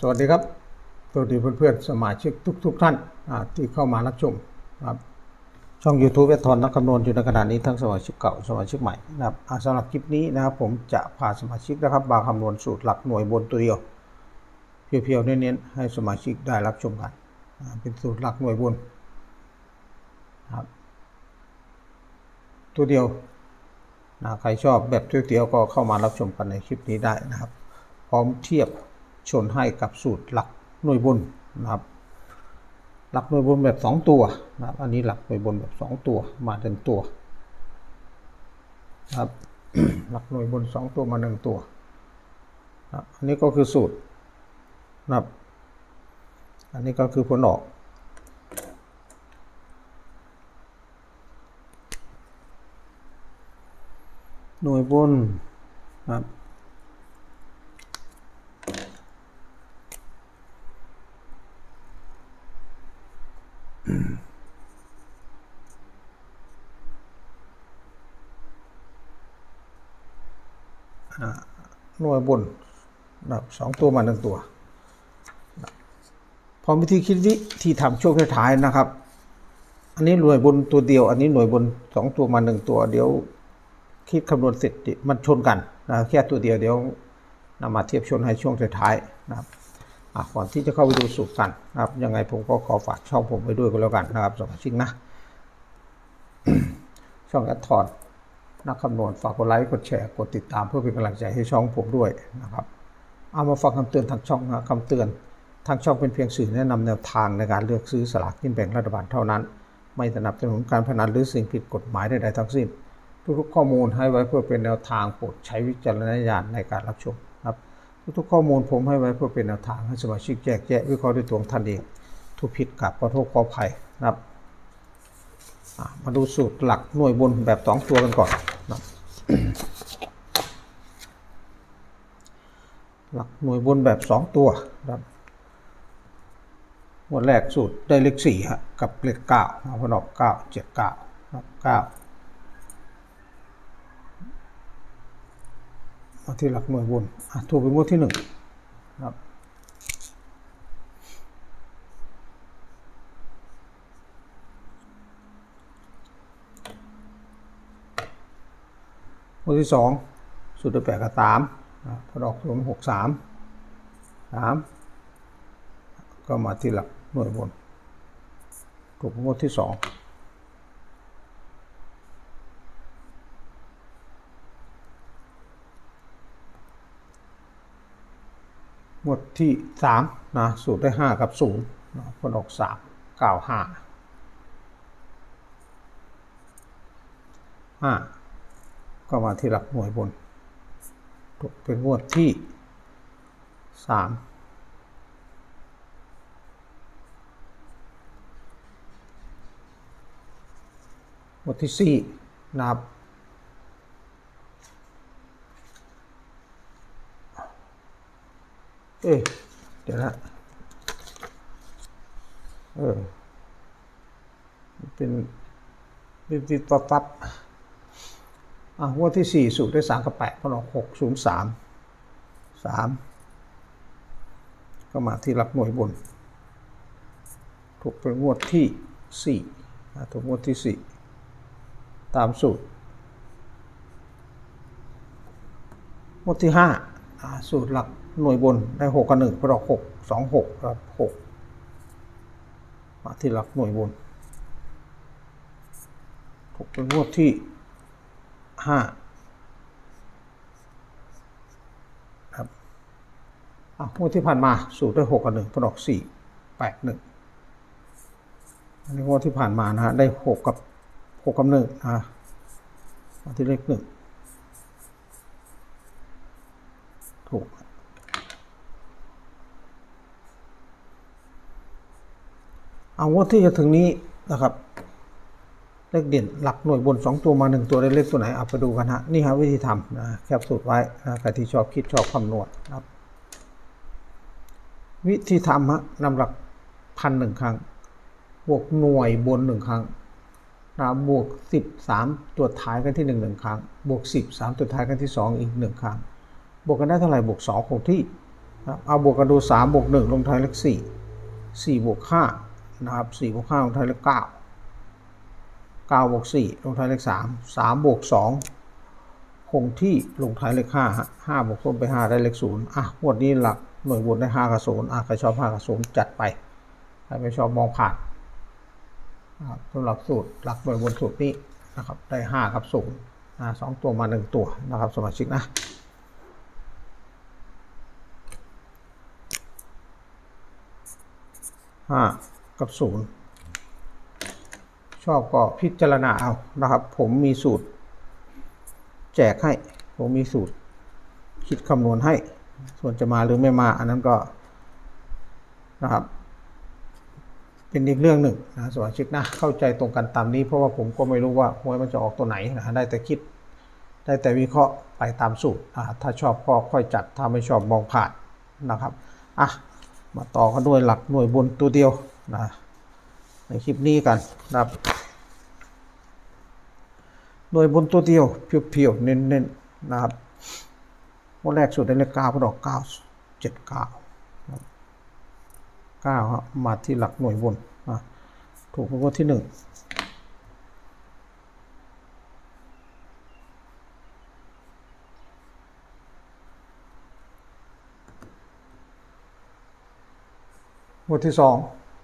สวัสดีครับสวัสดีเพื่อนๆสมาชิกทุก ๆ ท่านที่เข้ามารับชมครับช่อง YouTube เวททอนนักคำนวณอยู่ในขณะนี้ทั้งสมาชิกเก่าสมาชิกใหม่นะครับสำหรับคลิปนี้นะครับผมจะพาสมาชิกนะครับมาคำนวณสูตรหลักหน่วยบนตัวเดียว เพียวๆเน้นๆให้สมาชิกได้รับชมกัน เป็นสูตรหลักหน่วยบนครับตัวเดียวนะใครชอบแบบเตียวๆก็เข้ามารับชมกันในคลิปนี้ได้นะครับ พร้อมเทียบ ชนให้กับสูตรหลักหน่วยบนนะครับ หลักหน่วยบนแบบ 2 ตัวนะครับ อันนี้หลักหน่วยบนแบบ 2 ตัวมาเต็มตัวนะครับหลักหน่วยบน 2 ตัวมาหนึ่งตัวนะครับอันนี้ก็คือสูตรนะครับ อันนี้ก็คือผลออกหน่วยบนนะครับ หน่วยบนนะครับสองตัวมาหนึ่งตัวนะพอวิธีคิดวิธีทำช่วงท้ายนะครับ อันนี้หน่วยบนตัวเดียว อันนี้หน่วยบนสองตัวมาหนึ่งตัว เดี๋ยวคิดคำนวณเสร็จมันชนกันนะแค่ตัวเดียวเดี๋ยวนำมาเทียบชนให้ช่วงท้ายนะครับก่อนที่จะเข้าไปดูสูตรกันนะครับ ยังไงผมก็ขอฝากช่องผมไว้ด้วยก็แล้วกันนะครับสมาชิกนะ ช่องแอดทอน นักคำนวณฝากกดไลค์ กดแชร์ กดติดตามเพื่อเป็นกำลังใจให้ช่องผมด้วยนะครับ เอามาฟังคำเตือนทางช่องนะคำเตือนทางช่องเป็นเพียงสื่อแนะนำแนวทางในการเลือกซื้อสลากกินแบ่งรัฐบาลเท่านั้น ไม่สนับสนุนการพนันหรือสิ่งผิดกฎหมายใดๆทั้งสิ้น ทุกๆข้อมูลให้ไว้เพื่อเป็นแนวทางโปรดใช้วิจารณญาณในการรับชมครับทุกๆข้อมูลผมให้ไว้เพื่อเป็นแนวทางให้สมาชิกแยกแยะวิเคราะห์ด้วยตัวของท่านเองทุกผิดกับขอโทษขออภัยนะครับมาดูสูตรหลักหน่วยบนแบบสองตัวกันก่อน หลักหน่วยบนแบบสองตัวนะครับหมวดแรกสูตรได้เลขสี่ฮะกับเลขเก้าพอาผนอกเก้าเจ็ดเก้าเก้ามาที่หลักหน่วยบนอะถูกเป็นงวดที่หนึ่งนะครับ หมวดที่สองสูตรได้แปดกับสามนะพอดอกรวมหกสามสามก็มาที่หลักหน่วยบนถูกงวดที่สองหมวดที่สามนะสูตรได้ห้ากับศูนย์นะพออกสามเก้าห้าห้า ก็มาที่หลักหน่วยบน ตกเป็นงวดที่สามงวดที่สี่นับ เอ๊ะเดี๋ยวนะ เออ เป็นเป็นติดตัดตัด อะงวดที่สี่สูตรได้สามกับแปดพอออกหกศูนย์สามสามก็มาที่หลักหน่วยบน ถูกเป็นงวดที่สี่ถูกงวดที่สี่ตามสูตร งวดที่ห้าสูตรหลักหน่วยบนได้หกกับหนึ่งพอออกหกสองหกครับหกมาที่หลักหน่วยบนถูกเป็นงวดที่ ห้าครับอะงวดที่ผ่านมาสูตรได้หกกับหนึ่งผลออกสี่แปดหนึ่งอันนี้งวดที่ผ่านมานะฮะได้หกกับหกกับหนึ่งนะมาที่เลขหนึ่งถูกเอางวดที่จะถึงนี้นะครับ เลขเด่นหลักหน่วยบน 2 ตัวมา 1 ตัวได้เลขตัวไหนเอาไปดูกันฮะนี่ครับวิธีทำนะแคปสูตรไว้นะใครที่ชอบคิดชอบคำนวณนะครับ วิธีทำฮะนำหลักพันหนึ่งครั้ง บวกหน่วยบนหนึ่งครั้งนะบวกสิบสามตัวท้ายกันที่หนึ่งหนึ่งครั้ง บวกสิบสามตัวท้ายกันที่สองอีกหนึ่งครั้ง บวกกันได้เท่าไหร่บวกสองคงที่นะครับเอาบวกกันดูสามบวกหนึ่งลงท้ายเลขสี่สี่บวกห้านะครับสี่บวกห้าลงท้ายเลขเก้าเก้าบวกสี่ลงท้ายเลขสามสามบวกสองคงที่ลงท้ายเลขห้าห้าบวกลบไปห้าได้เลขศูนย์อะงวดนี้หลักหน่วยบนได้ห้ากับศูนย์อะใครชอบห้ากับศูนย์จัดไป ใครไม่ชอบมองผ่านนะครับสำหรับสูตรหลักหน่วยบนสูตรนี้นะครับได้ห้ากับศูนย์อะสองตัวมาหนึ่งตัวนะครับสมาชิกนะห้ากับศูนย์ ชอบก็พิจารณาเอานะครับ ผมมีสูตร แจกให้ ผมมีสูตร คิดคำนวณให้ ส่วนจะมาหรือไม่มา อันนั้นก็นะครับ เป็นอีกเรื่องหนึ่งนะสมาชิกนะเข้าใจตรงกันตามนี้ เพราะว่าผมก็ไม่รู้ว่าหวยมันจะออกตัวไหนนะได้แต่คิด ได้แต่วิเคราะห์ไปตามสูตรถ้าชอบก็ค่อยจัดถ้าไม่ชอบมองผ่านนะครับอะมาต่อกันด้วยหลักหน่วยบนตัวเดียวนะ ในคลิปนี้กันนะครับหน่วยบนตัวเดียวเพียวๆเน้นๆนะครับวันแรกสุดได้เลขเก้าก็ดอกเก้าเจ็ดเก้าเก้าครับมาที่หลักหน่วยบนนะถูกรางวัลที่หนึ่งงวดที่สอง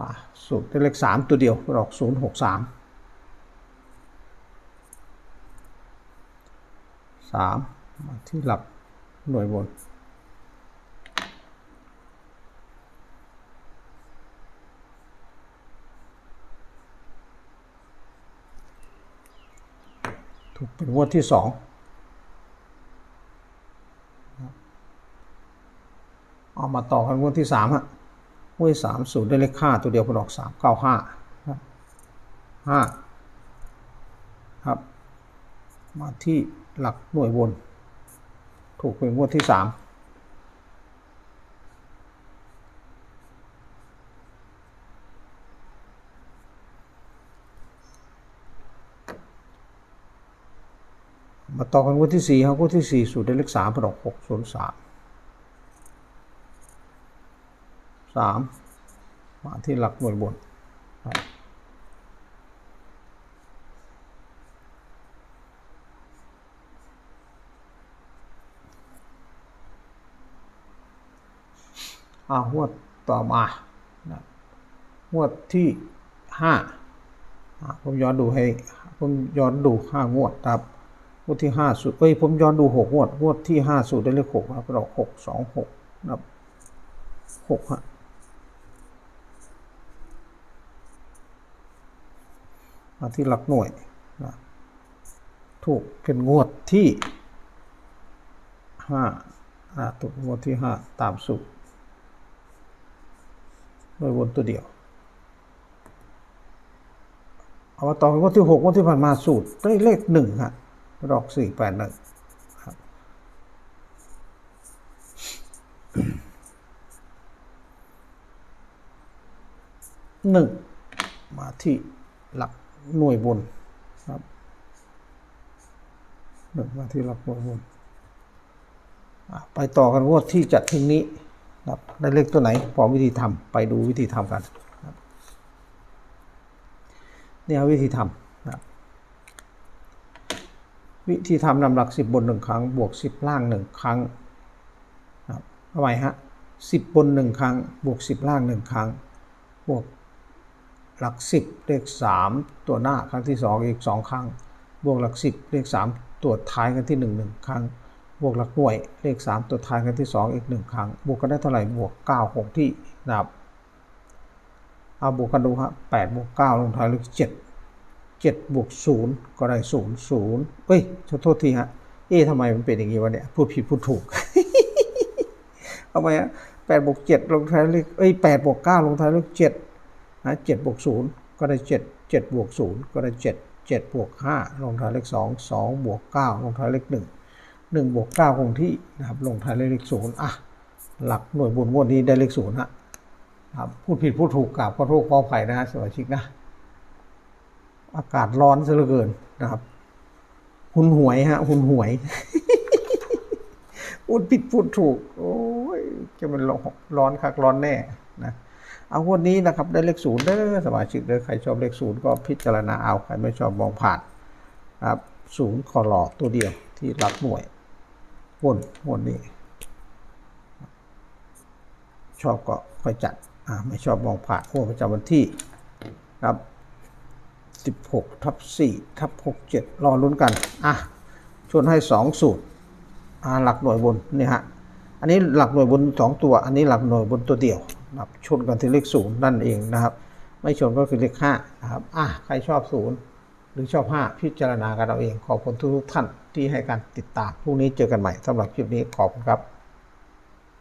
นะสูตรเลขสามตัวเดียวดอกศูนย์หกสามสามมาที่หลักหน่วยบนถูกเป็นงวดที่สองเอามาต่อกันงวดที่สามฮะ งวดที่สามสูตรได้เลขห้าตัวเดียวพอดอกสามเก้าห้าห้าครับ มาที่หลักหน่วยบน ถูกเป็นงวดที่สามมาต่อกันงวดที่สี่ครับงวดที่สี่สูตรได้เลขสามพอดอกหกศูนย์สาม สามมาที่หลักหน่วยบนครับอ่างวดต่อมานะงวดที่ห้าผมย้อนดูให้ ผมย้อนดูห้างวดครับงวดที่ห้าสุดเอ้ย ผมย้อนดูหกงวด งวดที่ห้าสุดได้เลขหกครับเราหกสองหกนะครับหกฮะ มาที่หลักหน่วยนะถูกเป็นงวดที่ห้าถูกงวดที่ห้าตามสูตรโดยวนตัวเดียว เอามาต่อกันงวดที่หกงวดที่ผ่านมาสูตรได้เลขหนึ่งฮะดอกสี่แปดหนึ่งครับหนึ่งมาที่หลัก หน่วยบนครับหนึ่งมาที่หลักหน่วยบนไปต่อกันงวดที่จัดทิ้งนี้ครับได้เลขตัวไหนพร้อมวิธีทำไปดูวิธีทำกันครับนี่ครับวิธีทำนะครับวิธีทำนำหลักสิบบนหนึ่งครั้ง บวกสิบล่างหนึ่งครั้งครับทำไมฮะสิบบนหนึ่งครั้ง บวกสิบล่างหนึ่งครั้ง บวก หลักสิบเลขสามตัวหน้าครั้งที่สองอีกสองครั้ง บวกหลักสิบเลขสามตัวท้ายกันที่หนึ่งหนึ่งครั้ง บวกหลักหน่วยเลขสามตัวท้ายกันที่สองอีกหนึ่งครั้ง บวกกันได้เท่าไหร่บวกเก้าคงที่นะครับเอาบวกกันดูฮะแปดบวกเก้าลงท้ายเลขเจ็ดเจ็ดบวกศูนย์ก็ได้ศูนย์ศูนย์เอ้ยขอโทษทีฮะเอ๊ะทำไมมันเป็นอย่างนี้วะเนี่ยพูดผิดพูดถูกทำไมฮะแปดบวกเจ็ดลงท้ายเลขเอ้ยแปดบวกเก้าลงท้ายเลขเจ็ด นะเจ็ดบวกศูนย์ก็ได้เจ็ดเจ็ดบวกศูนย์ก็ได้เจ็ดเจ็ดบวกห้าลงท้ายเลขสองสองบวกเก้าลงท้ายเลขหนึ่งหนึ่งบวกเก้าคงที่นะครับลงท้ายเลขศูนย์อะหลักหน่วยบุญงวดนี้ได้เลขศูนย์ฮะครับพูดผิดพูดถูกกราบขอโทษขออภัยนะฮะสมาชิกนะ อากาศร้อนซะเหลือเกินนะครับ หุนหวยฮะหุนหวยพูดผิดพูดถูก โอ้ยจจะเป็นร้อนคักร้อนแน่นะ เอางวันนี้นะครับได้เลขศูนย์เด้อสมาชิกเด้อใครชอบเลขศูนย์ก็พิจารณาเอาใครไม่ชอบมองผ่านครับศูนย์คอหลอตัวเดียวที่รับหน่วยวนวนนี้ ชอบก็ค่อยจัดอ่าไม่ชอบมองผ่านขั้ประจำวันที่ครับ16ทับ4ทับ67รอลุ้นกัน อะ ชวนให้ 2 สูตร อ่า หลักหน่วยบน นี่ฮะ อันนี้หลักหน่วยบน 2 ตัว อันนี้หลักหน่วยบนตัวเดียว นะครับชนกันที่เลขศูนย์นั่นเองนะครับ ไม่ชนก็คือเลข5นะครับอะใครชอบศูนย์หรือชอบ5พิจารณากันเอาเอง ขอบคุณทุกท่านที่ให้การติดตามพรุ่งนี้เจอกันใหม่สำหรับคลิปนี้ขอบคุณครับ